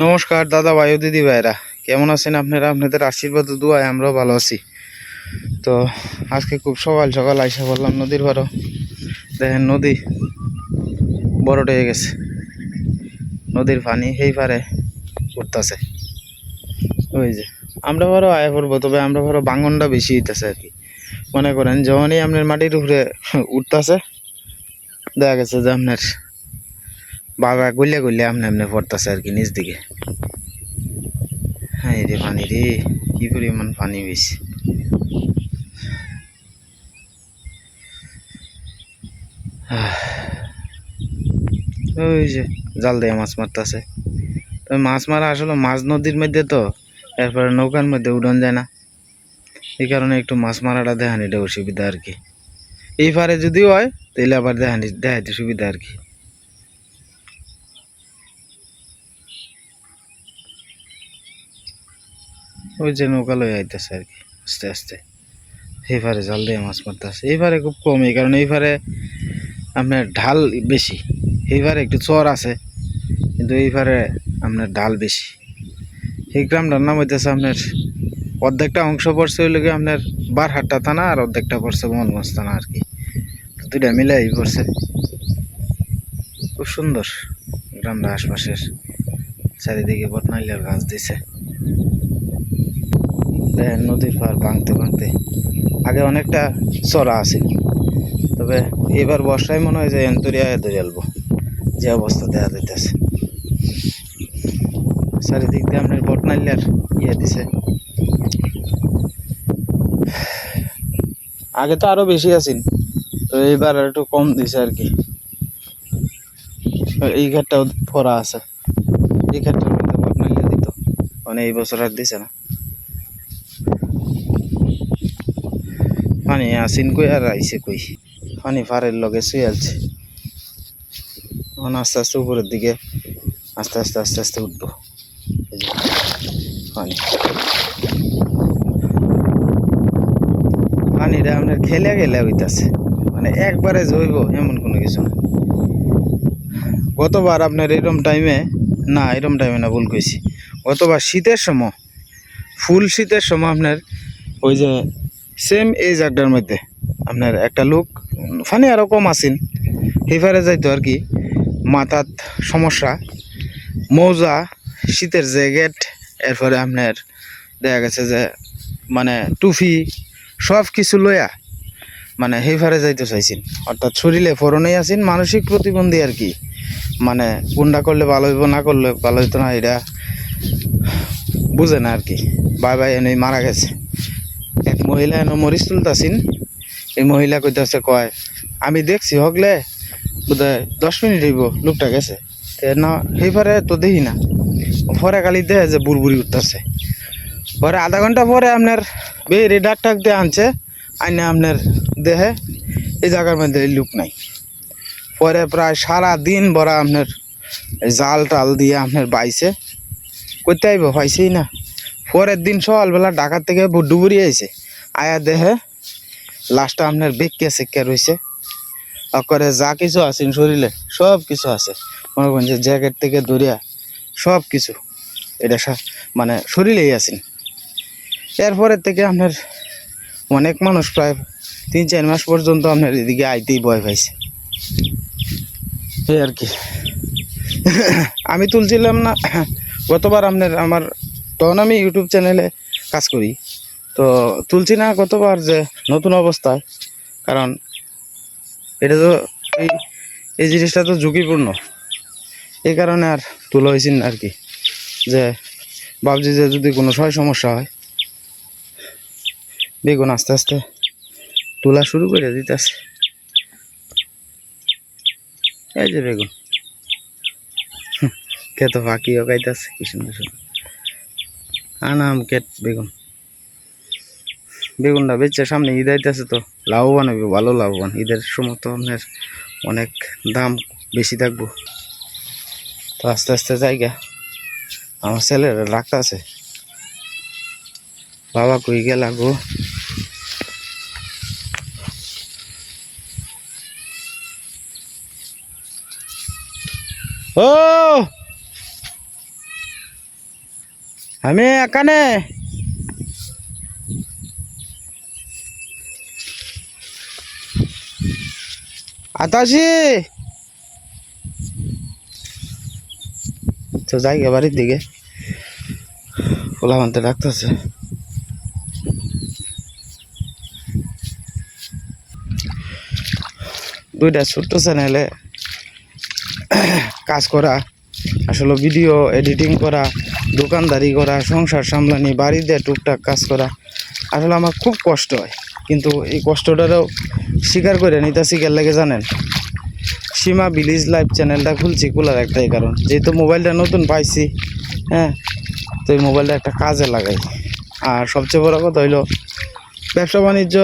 নমস্কার, দাদা ভাই দিদি ভাইরা। কেমন আছেন আপনারা? আপনাদের আশীর্বাদ দোয়ায় আমরাও ভালো আছি। তো আজকে খুব সকাল সকাল আইসা বললাম নদীর পারো দেখেন নদী বড়টা হয়ে গেছে। নদীর পানি সেই পারে উঠতেছে। ওই যে, আমরা ধরো আয় পড়ব, তবে আমরা ধরো বাঙনটা বেশি হইতেছে আর কি। মনে করেন, যখনই আপনার মাটির উপরে উঠতেছে দেখা গেছে যে আপনার বাবা গলিয়া গলিয়া আমনে আমনে পড়তেছে আর কি নিচ দিকে। হ্যাঁ রে পানি রে, কি পরিমাণ পানি বেশি। ওই যে জাল দিয়ে মাছ মারতেছে। তবে মাছ মারা আসলে মাছ নদীর মধ্যে তো, এরপরে নৌকার মধ্যে উড়ন যায় না। এই কারণে একটু মাছ মারাটা দেখানিটা অসুবিধা আর কি। এই পারে যদি হয় তাহলে আবার দেখানি দেখাইতে সুবিধা আর কি। ওই যে নৌকা লয়ে আইতেছে আর কি, আস্তে আস্তে। এই পারে জাল দিয়ে মাছ মারতেছে। এই খুব কম, এই কারণে এই পারে আপনার ঢাল বেশি। এই পারে একটু চর আছে, কিন্তু এই পারে আপনার ঢাল বেশি। এই গ্রামটার নাম হইতেছে আপনার, অর্ধেকটা অংশ পড়ছে ওই গিয়ে আপনার বারহাট্টা থানা আর অর্ধেকটা পড়ছে মোহনগঞ্জ থানা আর কি। দুইটা মিলে এই পড়ছে খুব সুন্দর গ্রামটা আশপাশের। চারিদিকে বটনাইলের গাছ দিছে। নদীর পার ভাঙতে ভাঙতে। আগে অনেকটা চড়া আছে। তবে এবার বর্ষায় মনে হয় যে এন্তরিয়া ধরে আলবো। যে অবস্থা দেখা যাইতেছে। চারিদিক দিয়ে আপনার বটনাইলের ইয়ে দিছে। আগে তো আরও বেশি আছেন তো এইবার একটু কম দিছে আর কি। এই ঘাটটাও ফরা আছে। এই ঘাটটার মধ্যে বটনাইলে দিত। মানে এই বছর আর দিছে না। পানি আসিন কই আর আইসে কই? পানি ফারের লগে শুয়ে আছে এখন আস্তে আস্তে উপরের দিকে আস্তে আস্তে আস্তে আস্তে উঠবো। পানিটা আপনার খেলে গেলে হইতাছে। মানে একবারে জৈব, এমন কোনো কিছু না। গতবার আপনার এরম টাইমে না, এরম টাইমে না, ভুল কইছি। গতবার শীতের সময়, ফুল শীতের সময় আপনার ওই যে সেম এই জায়গাটার মধ্যে আপনার একটা লোক ফানি আরও কম আসিন সেইফারে যাইতো আর কি, মাথার সমস্যা, মৌজা, শীতের জ্যাকেট এরপরে আপনার দেখা গেছে যে মানে টুফি সব কিছু লইয়া মানে সেইফারে যাইতে চাইছেন। অর্থাৎ শরীরে ফরনেই আছেন, মানসিক প্রতিবন্ধী আর কি। মানে কোনটা করলে ভালো হইব, না করলে ভালো হইতো না, এটা বুঝে না আর কি। বাই বাই, এনে মারা গেছে। এক মহিলা এনে মরিচ তুলতাছিন। এই মহিলা কইতাছে, কয়, আমি দেখছি হগলে, বোধহয় দশ মিনিট হইব, লোকটা গেছে। না সেইফারে তো দেখি না। পরে কালি দেখে যে বুড়বুড়ি উঠতেছে। পরে আধা ঘণ্টা পরে আপনার বেরে ডাক টাক দিয়ে আনছে। আইনে আপনার দেহে এই জায়গার মধ্যে লুক নাই। পরে প্রায় সারা দিন ভরা আপনার জাল টাল দিয়ে আপনার বাইছে। করতে আইব না। পরের দিন সকালবেলা ঢাকার থেকে ডুবুরি আইছে। আয়া দেহে লাস্টটা আপনার বেঁকে সেক্কে রয়েছে করে যা কিছু আছে শরীরে, সব কিছু আছে। মনে করেন যে জ্যাকেট থেকে দরিয়া সব কিছু। এটা মানে শরীরেই আছেন এরপরের থেকে আপনার অনেক মানুষ প্রায় তিন, চার মাস পর্যন্ত আপনার এদিকে আইতেই ভয় পাইছে। এই আর কি। আমি তুলছিলাম না, গতবার আপনার আমার তখন আমি ইউটিউব চ্যানেলে কাজ করি। তো তুলছি না গতবার যে নতুন অবস্থায়, কারণ এটা তো এই এই জিনিসটা তো ঝুঁকিপূর্ণ। এই কারণে আর তোলা হয়েছিল আর কি। যে ভাবছি যে যদি কোনো সময় সমস্যা হয় বেগুন আস্তে আস্তে তোলা শুরু করে দিতেছে। এই যে বেগুন। হুঁ, খেত ফাঁকিও খাইতেছে কি সুন্দর সুন্দর। আনাম কেট বেগুন। বেগুনটা বেচে সামনে ঈদ আইতেছে তো লাভবান হইব ভালো লাভবান। ঈদের আপনার অনেক দাম বেশি থাকব। তো আস্তে আস্তে জায়গা আমার ছেলেরা রাখতেছে। বাবা কই গেলা গো? ও! আমি এখানে। আতাসি তো যাই বাড়ির দিকে। পোলা মানতে ডাকতেছে। দুইটা ছোট্ট চ্যানেলে কাজ করা, আসলে ভিডিও এডিটিং করা, দোকানদারি করা, সংসার সামলানি বাড়িতে টুকটাক কাজ করা, আসলে আমার খুব কষ্ট হয়। কিন্তু এই কষ্টটারও স্বীকার করে নিতে শিকার লাগে জানেন? সীমা ভিলেজ লাইভ চ্যানেলটা খুলছি খোলার একটাই কারণ। যেহেতু মোবাইলটা নতুন পাইছি হ্যাঁ তো এই মোবাইলটা একটা কাজে লাগাই। আর সবচেয়ে বড় কথা হইল ব্যবসা বাণিজ্য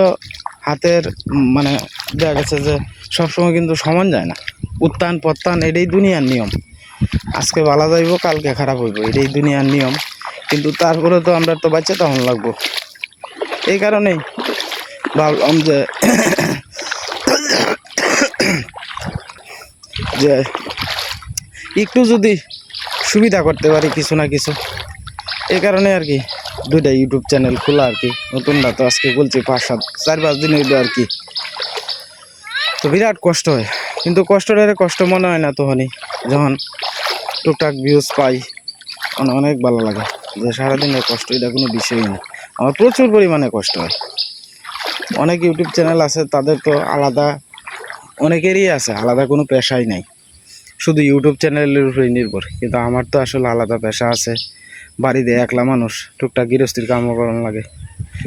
হাতের মানে দেখা গেছে যে সবসময় কিন্তু সমান যায় না। উত্থান পত্তান এটাই দুনিয়ার নিয়ম। আজকে ভালো যাইব, কালকে খারাপ হইব, এটাই দুনিয়ার নিয়ম। কিন্তু তারপরে তো আমরা তো বাচ্চা তখন লাগবো। এই কারণেই ভাবলাম যে যে একটু যদি সুবিধা করতে পারি কিছু না কিছু। এই কারণে আর কি দুইটা ইউটিউব চ্যানেল খোলা আর কি। নতুনটা তো আজকে বলছি পাঁচ সাত, চার পাঁচ দিন হইল আর কি। তো বিরাট কষ্ট হয়। কিন্তু কষ্টটারে কষ্ট মনে হয় না তখনই, যখন টুকটাক ভিউজ পাই। মানে অনেক ভালো লাগে যে সারাদিনের কষ্ট এটা কোনো বিষয়ই না। আমার প্রচুর পরিমাণে কষ্ট হয়। অনেক ইউটিউব চ্যানেল আছে, তাদের তো আলাদা, অনেকেরই আছে, আলাদা কোনো পেশাই নাই। শুধু ইউটিউব চ্যানেলের উপরে নির্ভর। কিন্তু আমার তো আসলে আলাদা পেশা আছে। বাড়িতে একলা মানুষ, টুকটাক গৃহস্থির কামও করানো লাগে।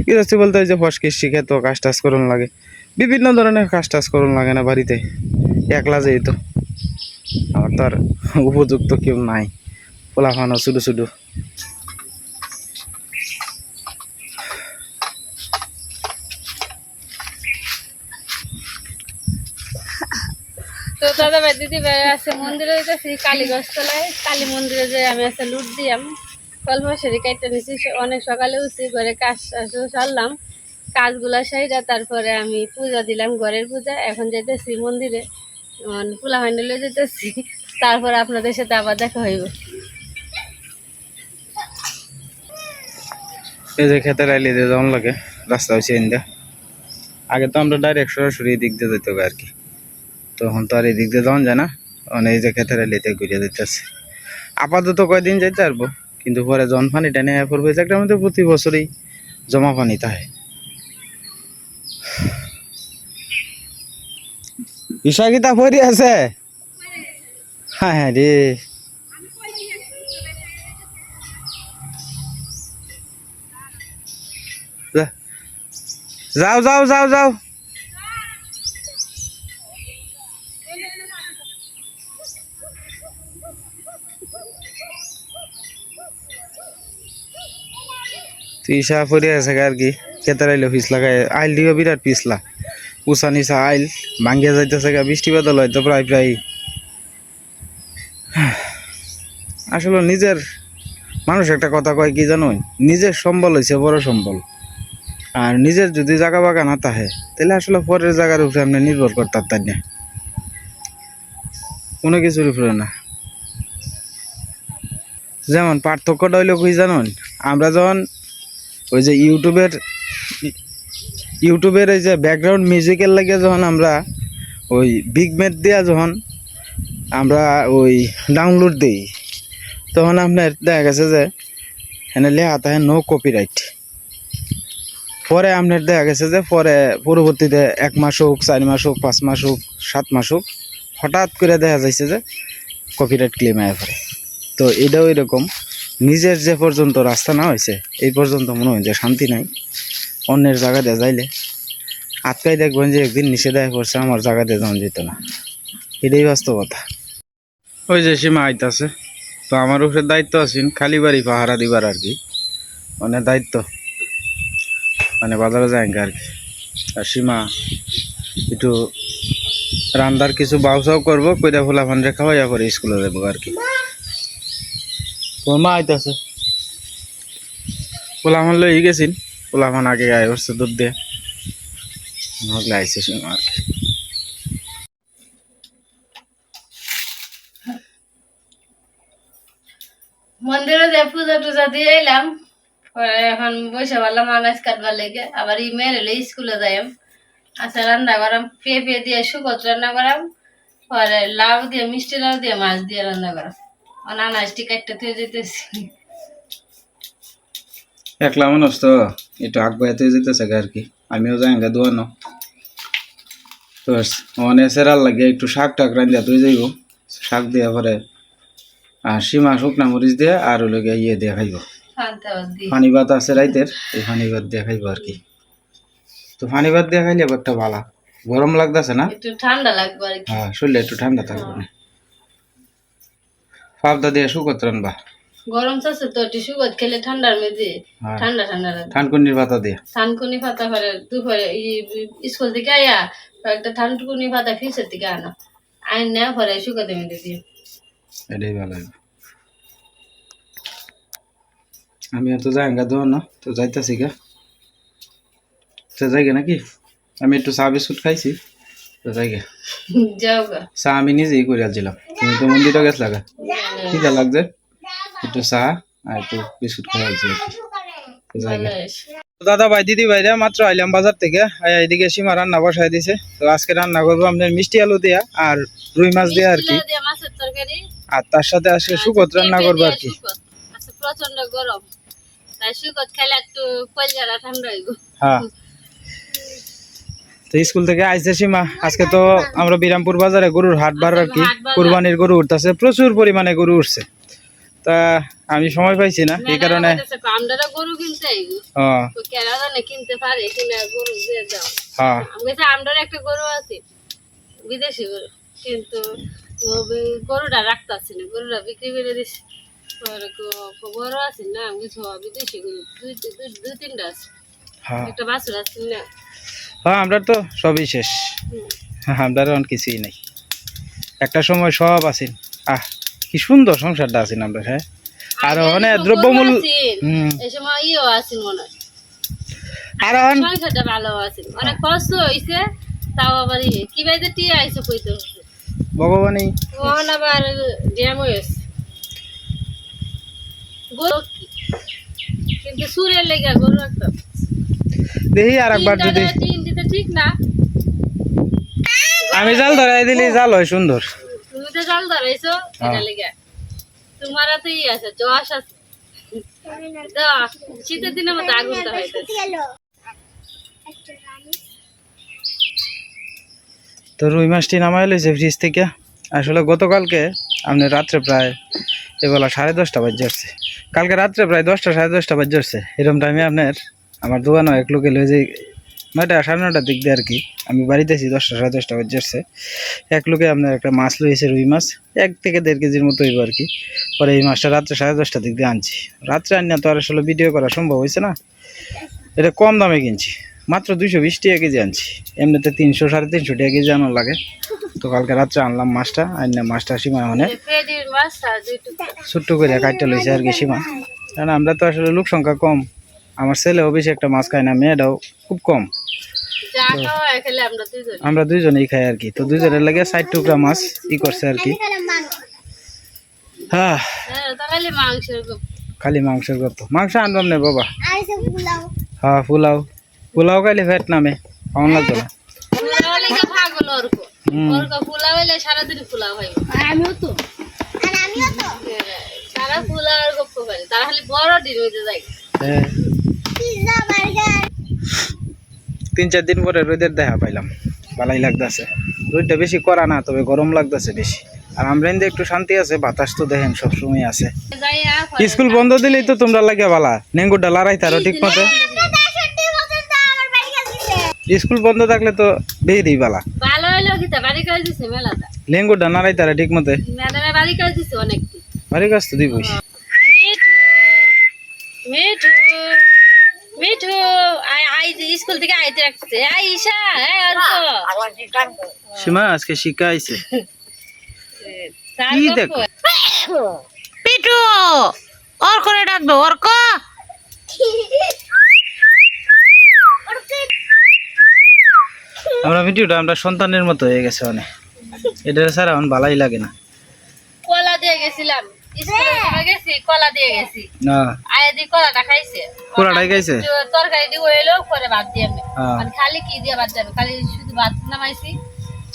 গৃহস্থী বলতে ওই যে ফসকিস শিখে তো কাজ টাজ করুন লাগে। বিভিন্ন ধরনের কাজ টাজ করুন লাগে না বাড়িতে। একলা যেহেতু। আমার তো আর উপযুক্ত কেউ নাই। পোলাফানো শুধু শুধু। তো দাদা ভাই আছে মন্দিরে যেতেছি কালীগঞ্জ তলায় কালী মন্দিরে যে আমি আছে লুট দিয়াম। কল্প সেরি কাইতে নিছি, অনেক সকালে উঠছি, ঘরে কাজ সারলাম। কাজগুলা সাইরা তারপরে আমি পূজা দিলাম ঘরের পূজা। এখন যেতেছি মন্দিরে। পোলা হ্যান্ডেলে যেতেছি তারপর আপনাদের সাথে আবার দেখা হইব। এই যে খেতে রাইলে দিয়ে যেমন লাগে, রাস্তা হচ্ছে ইন্দা। আগে তো আমরা ডাইরেক্ট সরাসরি দিক দিয়ে যেতে হবে আর কি তখন তো আর এই দিক দিয়ে যাওয়া যায় না। তখন এই যে খেতে রাইলিতে ঘুরিয়ে দিতেছে আপাতত কয়দিন যাইতে পারব। কিন্তু পরে জন পানিটা নেওয়া পড়বে একটা মধ্যে প্রতি বছরই জমা পানি তাহে। ঈশা গীতা পড়ি আছে হ্যাঁ হ্যাঁ রে যা। যাও যাও যাও যাও তিসা পড়ে আছে আর কি কেতার আইলো পিছলা গায়ে আইল দিও বিরাট পিছলা উষা নিচা আইল, ভাঙ্গিয়া যাইতেছে গা, বৃষ্টি বাদল হয়তো প্রায় প্রায় আসলে নিজের, মানুষ একটা কথা কয় কি জানো? নিজের সম্বল হয়েছে বড় সম্বল। আর নিজের যদি জায়গা বাগা না থাকে, তাহলে আসলে পরের জায়গার উপরে আপনি নির্ভর করতে পারতেন না কোনো কিছুর উপরে না। যেমন পার্থক্যটা হইল কি জানুন আমরা যখন ওই যে ইউটিউবের ইউটিউবের এই যে ব্যাকগ্রাউন্ড মিউজিকের লাগে যখন আমরা ওই বিগ মেট দিয়া যখন আমরা ওই ডাউনলোড দিই, তখন আপনার দেখা গেছে যে এনে লেখা থাকে নো কপিরাইট পরে আপনার দেখা গেছে যে পরে পরবর্তীতে এক মাস হোক, চার মাস হোক, পাঁচ মাস হোক, সাত মাস হোক, হঠাৎ করে দেখা যাচ্ছে যে কপিরাইট ক্লেম আয় পরে তো এটাও এরকম, নিজের যে পর্যন্ত রাস্তা না হয়েছে এই পর্যন্ত মনে হয় যে শান্তি নাই। অন্যের জায়গা দিয়ে যাইলে আজকাই দেখবেন যে একদিন নিষেধায় পড়ছে আমার জায়গা দিয়ে যাওয়া যেত না। এটাই বাস্তবতা ওই যে সীমা আইতাছে তো আমার উপরে দায়িত্ব আছেন খালি বাড়ি পাহারা দিবার আর কি। মানে দায়িত্ব। মানে বাজারে যায় আর কি। আর সীমা একটু রান্দার কিছু বাউসাও করব কইরা ফোলা ফান রেখা হইয়া করে স্কুলে যাব আর কি। তোমার মা আইতাছে। পোলামান লই গেছিন? পোলামান আগে আয় করছে দুধ দিয়ে নহলে আইসে সীমা আর কি। মন্দিরে যে পূজা টুজা দিয়ে এলাম, পরে এখন বসে পারলাম আনাজ কাটবার লেগে। আবার ই মেয়ের এলে স্কুলে যাইম। আচ্ছা রান্না করাম, পেঁপে দিয়ে শুকত রান্না করাম, পরে লাউ দিয়ে, মিষ্টি লাউ দিয়ে, মাছ দিয়ে রান্না করাম। আনাজটি কাটতে তুই যেতেছি একলা মানুষ তো একটু আগ বাড়াতে যেতেছে আর কি। আমিও যাই গা দোয়ানো। তো অনেক সেরাল লাগে একটু শাক টাক রান্ধিয়া তুই যাইব। শাক দিয়া পরে আর সীমা শুকনা মরিচ দিয়ে আর ওই লগে ইয়ে দিয়ে খাইব। ফানি ভাত আছে রাইতের এই পানি ভাত দিয়ে খাইব আর কি। তো ফানি ভাত দিয়ে খাইলে একটা ভালো গরম লাগতেছে না? একটু ঠান্ডা লাগবে হ্যাঁ শরীরে একটু ঠান্ডা থাকবে না। পাবদা দিয়ে শুকত রানবা। গরম চাষে তো একটু শুকত খেলে ঠান্ডার মেঝে ঠান্ডা ঠান্ডা লাগে। ঠানকুনির পাতা দিয়ে। থানকুনি পাতা করে দুপুরে স্কুল থেকে আয়া একটা থানকুনি পাতা ফিসের থেকে আনো। আইন নেওয়া পরে শুকাতে মেঝে দিয়ে। এটাই ভালো আমি এত যাই গা দোয়া না তো যাইতেছি গা। তো যাই নাকি? আমি একটু চা বিস্কুট খাইছি তো যাই গে। চা আমি নিজেই করে আসছিলাম তুমি তো মন্দিরটা গেছলা গা। ঠিক লাগছে? একটু চা আর একটু বিস্কুট কি। দাদা ভাই দিদি ভাইরা মাত্র আইলাম বাজার থেকে। এদিকে সীমা রান্না বসাই দিছে। তো আজকে রান্না করব আপনার মিষ্টি আলু দিয়া আর রুই মাছ দিয়া আর কি। আর তার সাথে আজকে শুকত রান্না করব আর কি। আচ্ছা প্রচণ্ড গরম। হ্যাঁ। তো স্কুল থেকে আইসে সীমা। আজকে তো আমরা বিরামপুর বাজারে গরুর হাট বার আর কি। হাট কুরবানির গরু উঠতেছে। প্রচুর পরিমাণে গরু উঠছে। তা আমি সময় পাইছি না এই কারণে আমরা গরু কিনতে তো কেনা জানে কিনতে পারে কিনা গরু দিয়ে দাও আমি কাছে আমরা একটা গরু আছে বিদেশি গরু। কিন্তু গরুটা রাখতেছি না গরুটা বিক্রি করে দিছি। গরু আছে না আমি বিদেশি গরু দুই দুই- তিনটা আছে। একটা বাছুর আছে না। হ্যাঁ আমরা তো সবই শেষ। আমরা কিছুই নাই। একটা সময় সব আছেন আহ কি সুন্দর সংসারটা আছেন আমরা হ্যাঁ আর অনেক তো দ্রব্যমূল্য গরু আছেন। এই সময় ইও আছেন মনে হয়। আর সংসারটা ভালো আছে। অনেক কষ্ট হয়েছে তাও আবার ইয়ে। কি বাইতে টিয়ে আইসে কইতে ভগবানই। ওখানে আবার ড্যাম হয়েছে গরু কিন্তু সুরের লেগে গরু একটা। দেখি আর একবার যদি ঠিক না। আমি জাল ধরাই দিলি জাল হয় সুন্দর। জল ধরাইছো এটা লেগে। তোমার তো ই আছে জশ আছে। শীতের দিনের মতো হইতেছে তো রুই মাছটি নামাই লইছে ফ্রিজ থেকে। আসলে গতকালকে আপনি রাত্রে প্রায় এবেলা সাড়ে দশটা বাজে আসছে। কালকে রাত্রে প্রায় দশটা সাড়ে দশটা বাজে আসছে। এরকম টাইমে আপনার আমার দোকানও এক লোকে লয়ে যে নয়টা সাড়ে নটার দিক দিয়ে আর কি। আমি বাড়িতে আছি দশটা সাড়ে দশটা বাজে আসছে। এক লোকে আপনার একটা মাছ লইছে রুই মাছ। এক থেকে দেড় কেজির মতো হইব আর কি। পরে এই মাছটা রাত্রে সাড়ে দশটার দিক দিয়ে আনছি। রাত্রে আনিয়া তো আর আসলে ভিডিও করা সম্ভব হয়েছে না। এটা কম দামে কিনছি। মাত্র দুইশো বিশ টাকা কেজি আনছি। এমনিতে তিনশো সাড়ে তিনশো টাকা কেজি আনার লাগে। তো কালকে রাত্রে আনলাম মাছটা আনিয়া মাছটা সীমা মানে ছোট্ট করে কাটতে লইছে আর কি সীমা। কারণ আমরা তো আসলে লোক সংখ্যা কম। আমার ছেলেও বেশি একটা মাছ খায় না মেয়েটাও খুব কম। আমরা দুজন দুইজনেই খাই আর কি। তো দুইজনের লাগে ষাট টুকরা মাছ ই করছে আর কি। হ্যাঁ হ্যাঁ খালি মাংসের গল্প মাংস আনবাম না বাবা। হ্যাঁ পোলাও। পোলাও খাইলে ফ্যাট নামে কেমন লাগতো না? হয়। পারে তারা খালি বড় ডিম যায়। হ্যাঁ। তিন চার দিন পরে রোদের দেখা পাইলাম। ভালাই লাগতেছে। রোদটা বেশি করা না তবে গরম লাগতেছে বেশি। আর আমরা একটু শান্তি আছে বাতাস তো দেখেন সবসময় আছে। স্কুল বন্ধ দিলেই তো তোমরা লাগে বালা নেঙ্গুটা লড়াই তারও ঠিক মতো। স্কুল বন্ধ থাকলে তো বেয়ে দিই বালা। লেঙ্গুটা নাড়াই তারা ঠিক মতো। বাড়ি কাজ বাড়ি তো দিবই মিঠু মিঠু মিঠু আই আই যে স্কুল থেকে আইতে রাখছে। আই ঈশা হ্যাঁ অর্ক সীমা আজকে কি দেখো? পিটু অর করে ডাকবে অর্ক। আমরা ভিডিওটা আমরা সন্তানের মতো হয়ে গেছে অনেক। এটা ছাড়া এখন ভালাই লাগে না। কলা দিয়ে গেছিলাম। কলা দিয়ে গেছি। না। কলাটা খাইছে। কলাটাই খাইছে? তরকারি দিয়ে এলো করে ভাত দিয়ে আমি। হ্যাঁ। খালি কি দিয়ে ভাত যাবে খালি শুধু ভাত নামাইছি।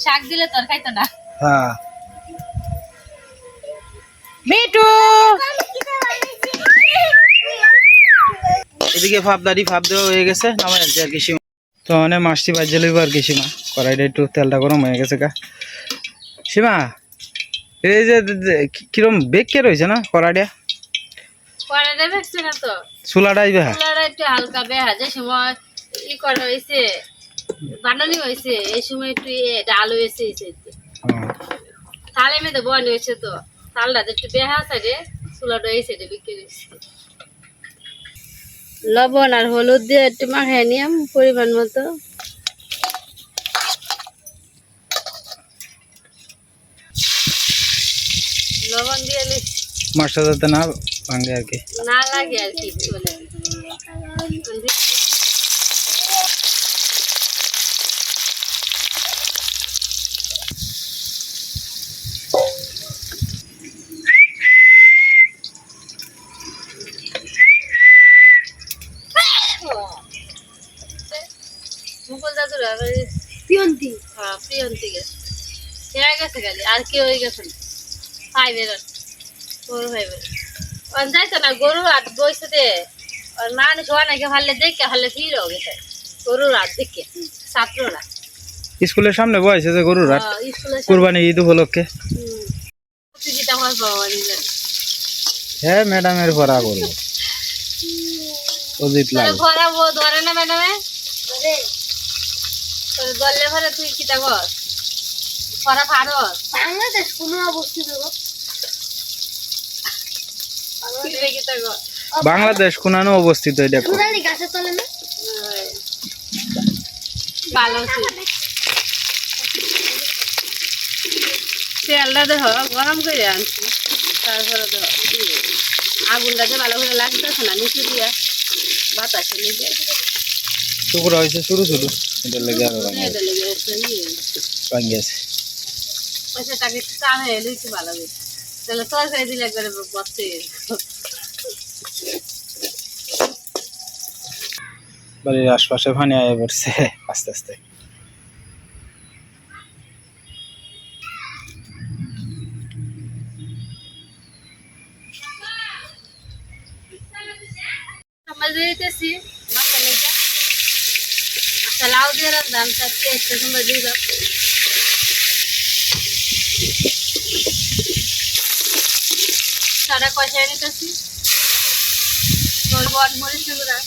শাক দিলে তোর খাইতো না। হ্যাঁ। মিটু এদিকে ফাপ দাড়ি ফাপ দেওয়া হয়ে গেছে নামাই আনছি আর কি তো মানে মাছটি বাজে লইব আর কি সীমা কড়াইটা একটু তেলটা গরম হয়ে গেছে কা সীমা এই যে কিরম রয়েছে না? কড়াইটা? কড়াইটা দেখছে না তো। চুলাটা আইবে হ্যাঁ চুলাটা একটু হালকা বেহা। যে সময় ই করা হয়েছে বানানি হয়েছে এই সময় একটু ডাল হয়েছে এই সাইডে। তালে মেয়েদের বন হয়েছে তো। তালটা একটু বেহা সাইডে চুলাটা এই সাইডে বিক্রি হয়েছে। লবণ আর হলুদ দিয়ে একটু মাখাই নিলাম পরিমাণ মতো। লবণ দিয়ে নি- মাছটা যাতে না ভাঙে আর কি না লাগে আর কি বলে মুকুল দাদুর প্রিয়ন্তি হ্যাঁ প্রিয়ন্তি গেছে এরা গেছে খালি আর কেউ গেছে না ভাই বেরোন গরু ভাই বেরোন ওন যাইতো না গরু হাট বইছে দে। আর মানুষ অনেকে ভালে দেখে ভালে ফিরেও গেছে গরুর হাট দেখে ছাত্ররা। স্কুলের সামনে বয়সে যে গরুর হাট। আহ, কুরবানি ঈদ উপলক্ষে। হয় হ্যাঁ ম্যাডামের ভরা করব অজিত লাল। ভরা ধরে না ম্যাডামে? গল্লে ভরে তুই কিতা কর? ভরা ফারস বাংলাদেশ কোনো অবস্থিত বাংলাদেশ কোনানো অবস্থিত এটা। ভালো তেলটা দেখ গরম করে আনছি। তারপরে দেখ আগুনটা যে ভালো করে লাগতেছে না নিচে দিয়া বাতাসে লেগে টুকরা হয়েছে ছোট ছোট এটা লেগে আরও পয়সা টাকা একটু চা হয়ে এলে একটু ভালো হবে তাহলে তরকারি দিলে একবারে বসতে বাড়ির আশপাশে পানি আয় পড়ছে আস্তে আস্তে। দিতেছি মাথা লেগে আচ্ছা লাউ দিয়ে রাখলাম তার পেঁয়াজটা তোমরা দিয়ে দাও সারা কষাই নিতেছি বট মরিচ গুঁড়া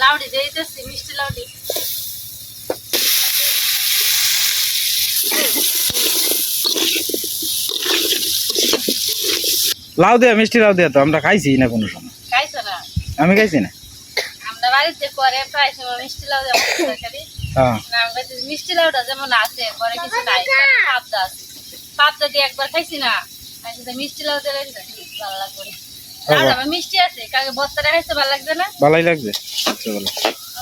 লাউডি দিতেছি মিষ্টি লাউডি লাউ দেয়া মিষ্টি লাউ দেয়া তো আমরা খাইছি না কোনো সময়। খাইছো না? আমি খাইছি না। আমরা বাড়িতে করে প্রায় মিষ্টি লাউ দেওয়া তরকারি। হ্যাঁ। না মিষ্টি লাউটা যেমন আছে পরে কিছু নাই পাবদা আছে। পাবদা দিয়ে একবার খাইছি না মিষ্টি লাউ ভালো লাগবে। আবার মিষ্টি আছে কাকে বস্তাটা খাইতে ভালো লাগবে না? ভালোই রাত্রেবেলা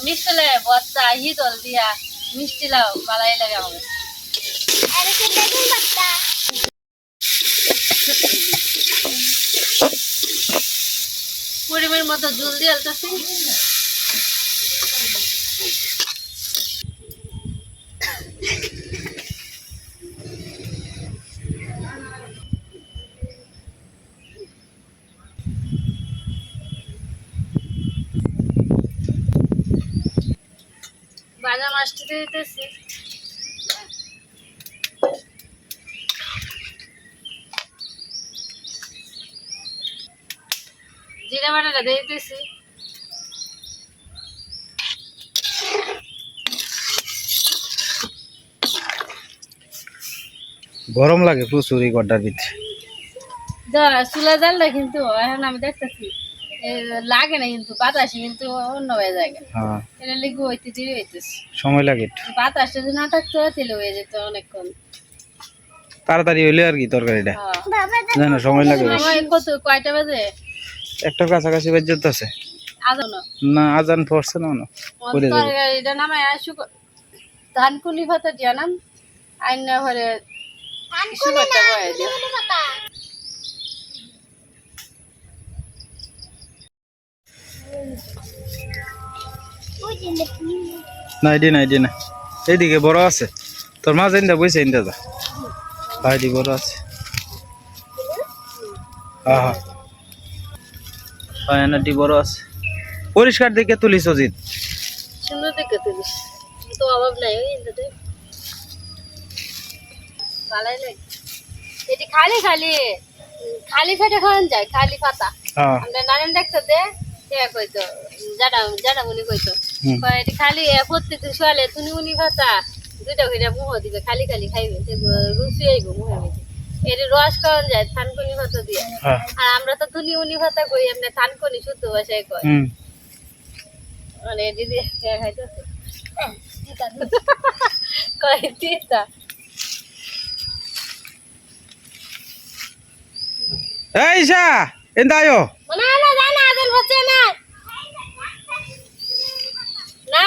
মিষ্টি লাগে বস্তা হিদল দিয়া মিষ্টি লাউ ভালাই লাগে আমাদের আরে সে বেগুন বাচ্চা পরিমাণ মতো জল দিয়ে আলতাছি। মাছটা দিয়ে দিতেছি। জিরা বাটাটা দিয়ে দিতেছি গরম লাগে প্রচুর এই গড্ডার ভিতরে। চুলা জালটা কিন্তু এখন আমি দেখতেছি লাগে না কিন্তু বাতাসে কিন্তু অন্য হয়ে যায়। হ্যাঁ। এটা লিখে হইতে দেরি হইতেছে। সময় লাগে বাতাসটা যদি না থাকতো তাহলে হয়ে যেত অনেকক্ষণ। তাড়াতাড়ি হইলে আর কি তরকারিটা। হ্যাঁ। না সময় লাগে। কত কয়টা বাজে? একটার কাছাকাছি বাজত আছে। আজানো? না আজান পড়ছে না হয়। করে যাবে। তরকারিটা নামায় আসু ধান কুলি ভাতা দিয়া নাম। আইনা ঘরে যে লেখনি না এডি না এডি না। এইদিকে বড় আছে। তোর মাছ ইন্দা বইছে ইন্দা যা। ভাইডি বড় আছে। হ্যাঁ হ্যাঁ এনাটি বড় আছে। পরিষ্কার দিকে তুলিস অজিত। সুন্দর দেখে তুলিস। তো অভাব নাই ওই ইন্দাতে ভালোই লাগে। এটি খালি খালি। খালি ফেটে খাওয়ান যায় খালি পাতা। হ্যাঁ। আমরা নারায়ণ ডাক্তার দে কইতো জাডা জাডা মুনি কইতো। এটি খালি এ প্রত্যেক সোয়ালে তুনি উনি ভাতা দুইটা করে মুহ দিবে খালি খালি খাইবে। রুচি আইব মুহের এটি রস খাওয়ান যায় থানকুনি ভাতা দিয়ে। হ্যাঁ। আর আমরা তো তুনি উনি ভাতা কই এমনি থানকুনি শুদ্ধ ভাষায় কয়। মানে এটি দিয়ে কয় তিতা। এই ঈশা এন্দা না না না না আদল হচ্ছে না। না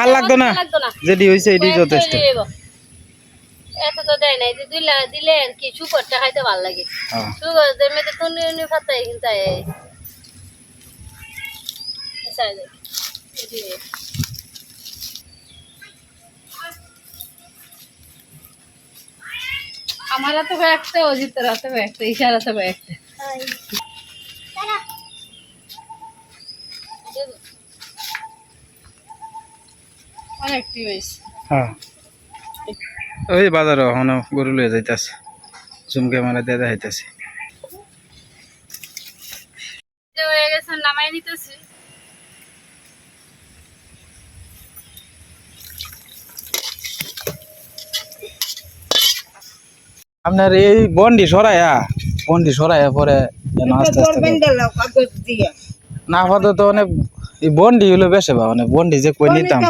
আর লাগতো না? যেটি হয়েছে এটি যথেষ্ট। এত তো দেয় নাই দিলে দিলে আর কি শুকরটা খাইতে ভালো লাগে। হ্যাঁ। শুকর দেমে তো তুনি উনি ফাতাই কিন্তু আমার হাতে একটা অজিতের হাতে একটা ইশার হাতে একটা তারা অনেক হ্যাঁ। ওই বাজার ওখানে গরু লয়ে যাইতাছে। জুম ক্যামেরা দিয়ে দেখাইতাছে নামাই নিতেছি। আপনার এই বন্ডি সরাইয়া বন্ডি সরাইয়া পরে যেন আস্তে আস্তে। না আপাতত অনেক এই বন্ডি হলো বেশি বা মানে বন্ডি যে কই নিতাম।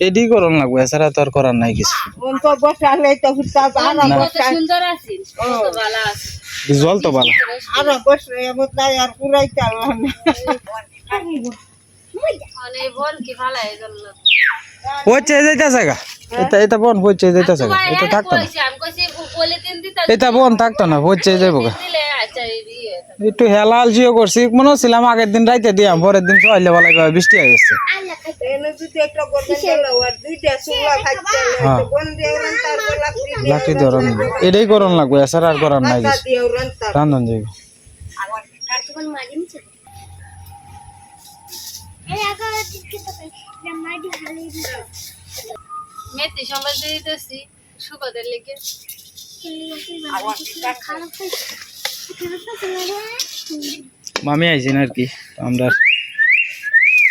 এডি করন লাগবে এছাড়া তো আর করার নাই কিছু। জল তো ভালো। আর বসে কি আর এই জন্য যাইতাছে গা। এটা এটা বন পচে যাইতাছে গা। এটা থাকতো না। আমি কইছি বলে দিন দিতা এটা বন থাকতো না যাইব গা। আচ্ছা একটু হেলাল জিও করছি মনে ছিলাম আগের দিন রাইতে দিয়াম পরের দিন সকালে বেলায় বৃষ্টি হয়ে গেছে। হ্যাঁ। এটাই করন লাগবে এছাড়া আর করার নাই রান্ধন যাইব মেথি সময় দিয়ে দিতেছি লেগে। মামি আইছেন আর কি আমরা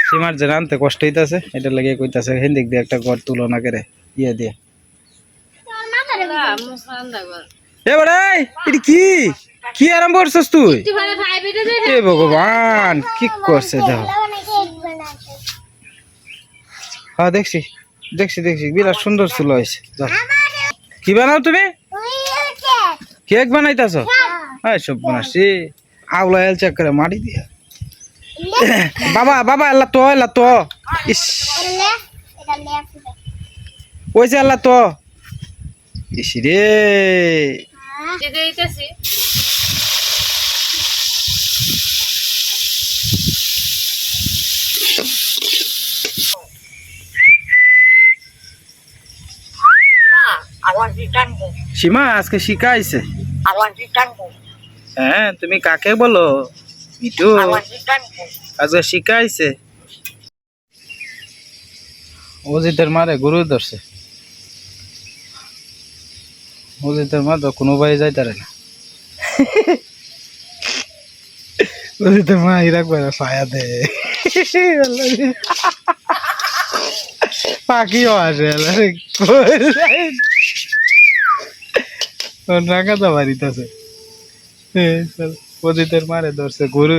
সীমার যে রানতে কষ্ট হইতাছে এটা লাগে কইতাছে হিন্দিক দিয়ে একটা ঘর তুলনা করে ইয়ে দিয়ে। রান্না কর এ বড়াই এটা কি? কি আরাম করছস তুই? এ ভগবান কি করছে দেখো হ্যাঁ দেখছি দেখছি দেখছি বিরাট সুন্দর হয়েছে। কি বানাও তুমি? কেক বানাইতাছ? হ্যাঁ সব বানাচ্ছি। আউলা এল চেক করে মারি দিয়া। বাবা বাবা এল্লা তো এল্লা তো। ইস। ওইছে এল্লা তো। ইস রে। সীমা আজকে শিখাইছে হ্যাঁ তুমি কাকে বলো? আজকে শিখাইছে অজিতের মারে গরু ধরছে। অজিতের মা তো কোনো ভাই যাইতারে না। অজিতের মা ইরাক ছায়া দে। পাখিও আসে ওর তো বাড়িতেছে। অজিতের মারে ধরছে গরু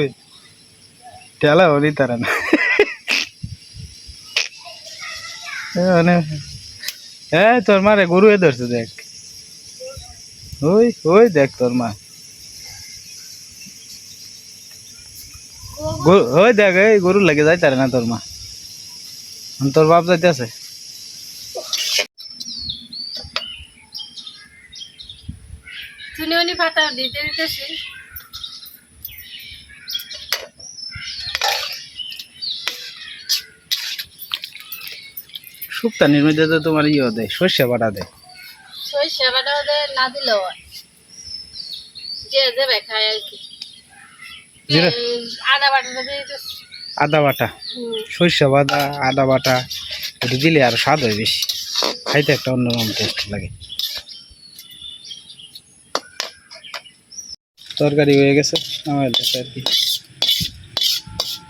টেলা হলি তারা না। হ্যাঁ তোর মারে গরু এ ধরছে, দেখ। ওই ওই দেখ তোর মা। ওই দেখ, এই গরু লেগে যাই তারে না তোর মা। তোর বাপ যাইতে আছে পাতা দিতে দিতেছি। মধ্যে তো তোমার ইয়ে দেয় সর্ষে বাটা দেয়। সরিষা বাটা ওদের না দিলেও যে দেবে খায় আর কি। আদা বাটাটা দিতেছি। আদা বাটা সর্ষে বাটা আদা বাটা এটা দিলে আর স্বাদ হয় বেশি। খাইতে একটা অন্যরকম টেস্ট লাগে। তরকারি হয়ে গেছে। আমার কাছে আর কি।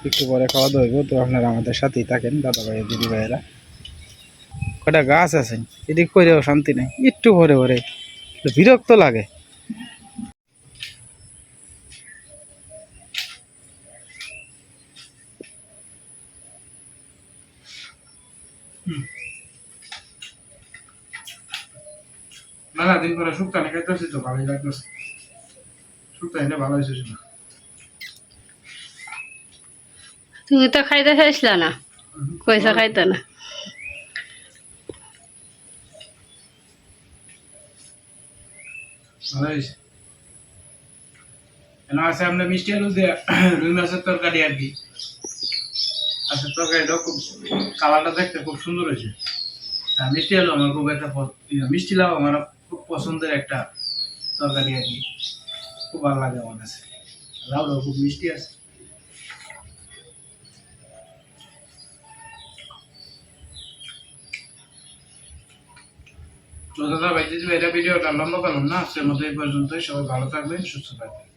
একটু পরে খাওয়া দাওয়া তো আপনারা আমাদের সাথেই থাকেন দাদা ভাই দিদি ভাইয়েরা কটা গাছ আছে? এদিক করেও শান্তি নেই। একটু ভরে ভরে বিরক্ত লাগে। মেলা দিন পরে শুক্তানি খাইতেছি তো, ভালোই লাগতেছে। শুক্তানিটা ভালো হয়েছে না তুমি তো খাইতে চাইছিল না? পয়সা খাইতে না? ভালো হয়েছে। কেন আছে আমরা মিষ্টি আলু দিয়ে রুই মাছের তরকারি আর কি? আচ্ছা তরকারিটা খুব কালারটা দেখতে খুব সুন্দর হয়েছে। আর মিষ্টি আলু আমার খুব একটা মিষ্টি লাউ আমার খুব পছন্দের একটা তরকারি আর কি। খুব ভালো লাগে আমার কাছে খুব মিষ্টি আছে। তো দাদা ভাইতে এটা না আজকের মতো এই পর্যন্তই। সবাই ভালো থাকবেন, সুস্থ থাকবেন।